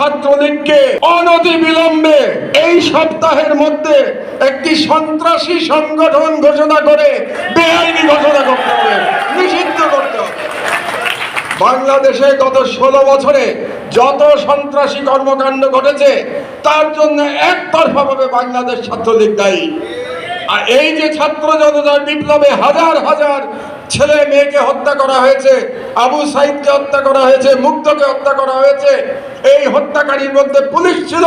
ছাত্রলীগকে অনতি বিলম্বে এই সপ্তাহের মধ্যে একটি সন্ত্রাসী সংগঠন ঘোষণা করে, বেআইনি ঘোষণা করতে হবে, নিষিদ্ধ করতে হবে। বাংলাদেশে গত ষোলো বছরে যত সন্ত্রাসী কর্মকাণ্ড ঘটেছে, তার জন্য একতরফাভাবে বাংলাদেশ ছাত্রলীগ দায়ী। আর এই যে ছাত্র জনতার বিপ্লবে হাজার হাজার ছেলে মেয়েকে হত্যা করা হয়েছে, আবু সাইদকে হত্যা করা হয়েছে মুক্তকে হত্যা করা হয়েছে, এই হত্যাকারীর মধ্যে পুলিশ ছিল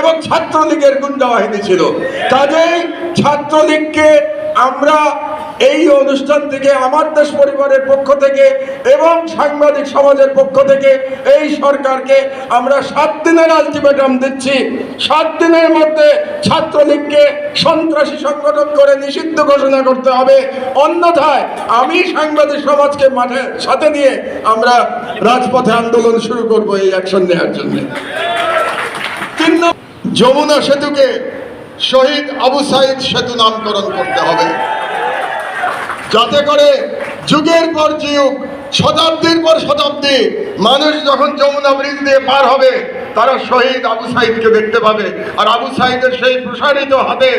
এবং ছাত্রলীগের গুন্ডা বাহিনী ছিল। কাজেই ছাত্রলীগকে আমরা এই অনুষ্ঠান থেকে, আমার দেশ পরিবারের পক্ষ থেকে এবং সাংবাদিক সমাজের পক্ষ থেকে এই সরকারকে আমরা সাত দিনের আলটিমেটাম দিচ্ছি। সাত দিনের মধ্যে ছাত্রলীগকে সন্ত্রাসী সংগঠন করে নিষিদ্ধ ঘোষণা করতে হবে। অন্যথায় আমি সাংবাদিক সমাজকে মাঠে, সাথে নিয়ে আমরা রাজপথে আন্দোলন শুরু করব এই অ্যাকশন নেওয়ার জন্য। যমুনা সেতুকে শহীদ আবু সাইদ সেতু নামকরণ করতে হবে। যাতে করে যুগের পর যুগ, শতাব্দীর পর শতাব্দী মানুষ যখন যমুনা ব্রিজ দিয়ে পার হবে, তারা শহীদ আবু সাইদকে দেখতে পাবে। আর আবু সাইদের সেই প্রসারিত হাতে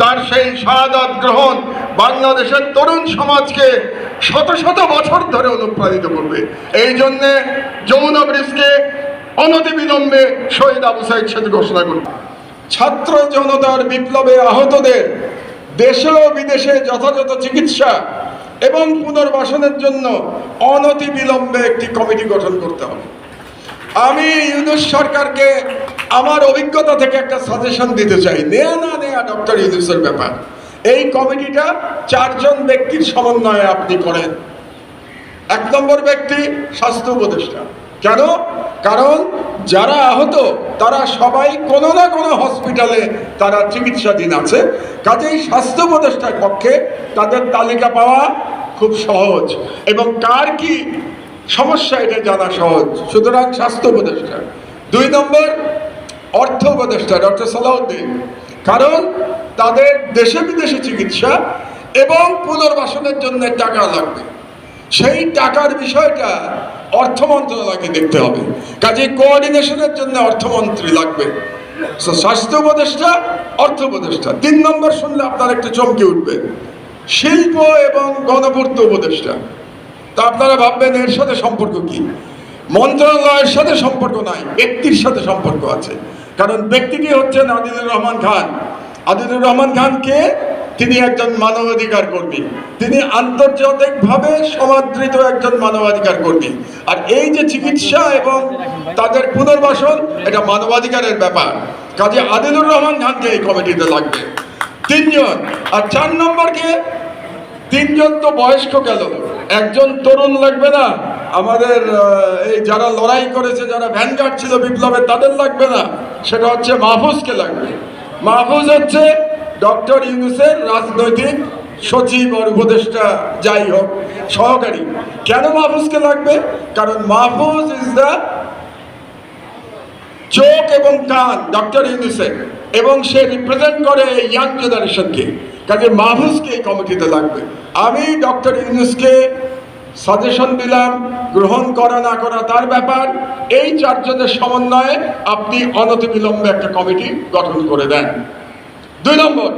তার সেই শাহাদাত গ্রহণ বাংলাদেশের তরুণ সমাজকে শত শত বছর ধরে অনুপ্রাণিত করবে। এই জন্যে যমুনা ব্রিজকে অনতিবিলম্বে শহীদ আবু সাইদ সেতু ঘোষণা করবে। ছাত্র জনতার বিপ্লবে আহতদের দেশে ও বিদেশে যথাযথ চিকিৎসা এবং পুনর্বাসনের জন্য অনতি বিলম্বে একটি কমিটি গঠন করতে হবে। আমি ইউনুস সরকারকে আমার অভিজ্ঞতা থেকে একটা সাজেশন দিতে চাই। নেয়া না নেয়া, ডক্টর ইউনুসের ব্যাপার। এই কমিটিটা চারজন ব্যক্তির সমন্বয়ে আপনি করেন। এক নম্বর ব্যক্তি, স্বাস্থ্য উপদেষ্টা। কেন? কারণ যারা আহত, তারা সবাই কোনো না কোনো হসপিটালে তারা চিকিৎসাধীন আছে। কাজেই স্বাস্থ্য উপদেষ্টার পক্ষে তাদের তালিকা পাওয়া খুব সহজ। এবং কার কি সমস্যা এটা জানা সহজ। সুতরাং স্বাস্থ্য উপদেষ্টা। দুই নম্বর, অর্থ উপদেষ্টা, ডক্টর সালাউদ্দিন। কারণ তাদের দেশে বিদেশে চিকিৎসা এবং পুনর্বাসনের জন্য টাকা লাগবে। সেই টাকার বিষয়টা অর্থ মন্ত্রণালয়কে দেখতে হবে। কাজে কোঅর্ডিনেশনের জন্য অর্থমন্ত্রী লাগবে। স্বাস্থ্য উপদেষ্টা, অর্থ উপদেষ্টা। তিন নম্বর শুনলে আপনার একটু চমকে উঠবে। শিল্প এবং গণপূর্ত উপদেষ্টা। তা আপনারা ভাববেন, এর সাথে সম্পর্ক কি? মন্ত্রণালয়ের সাথে সম্পর্ক নাই, ব্যক্তির সাথে সম্পর্ক আছে। কারণ ব্যক্তিটি হচ্ছেন আদিলুর রহমান খান। আদিলুর রহমান খানকে তিনি একজন মানবাধিকার কর্মী। তিনি আন্তর্জাতিকভাবে সমাদৃত একজন মানবাধিকার কর্মী। আর এই যে চিকিৎসা এবং তাদের পুনর্বাসন, এটা মানবাধিকারের ব্যাপার। কাজে আদিলুর রহমান খানকে এই কমিটিতে লাগবে। তিনজন। আর চার নম্বরকে, তিনজন তো বয়স্ক গেল একজন তরুণ লাগবে না। আমাদের এই যারা লড়াই করেছে, যারা ভ্যানগার্ড ছিল বিপ্লবে তাদের লাগবে না। সেটা হচ্ছে মাহফুজকে লাগবে। মাহফুজ হচ্ছে ডক্টর ইউনুসের রাজনৈতিক সচিব আর উপদেষ্টা যাই হোক, সহকারী। কেন মাহফুজকে লাগবে? কারণ মাহফুজ ইজ দ্য চোখ এবং কান ডক্টর ইউনুসের, এবং সে রিপ্রেজেন্ট করে ইয়াং জেনারেশনকে কাজে মাহফুজকে এই কমিটিতে লাগবে। আমি ডক্টর ইউনুসকে সাজেশন দিলাম, গ্রহণ করা না করা তার ব্যাপার। এই চারজনের সমন্বয়ে আপনি অনতিবিলম্বে একটা কমিটি গঠন করে দেন। দুই নম্বর।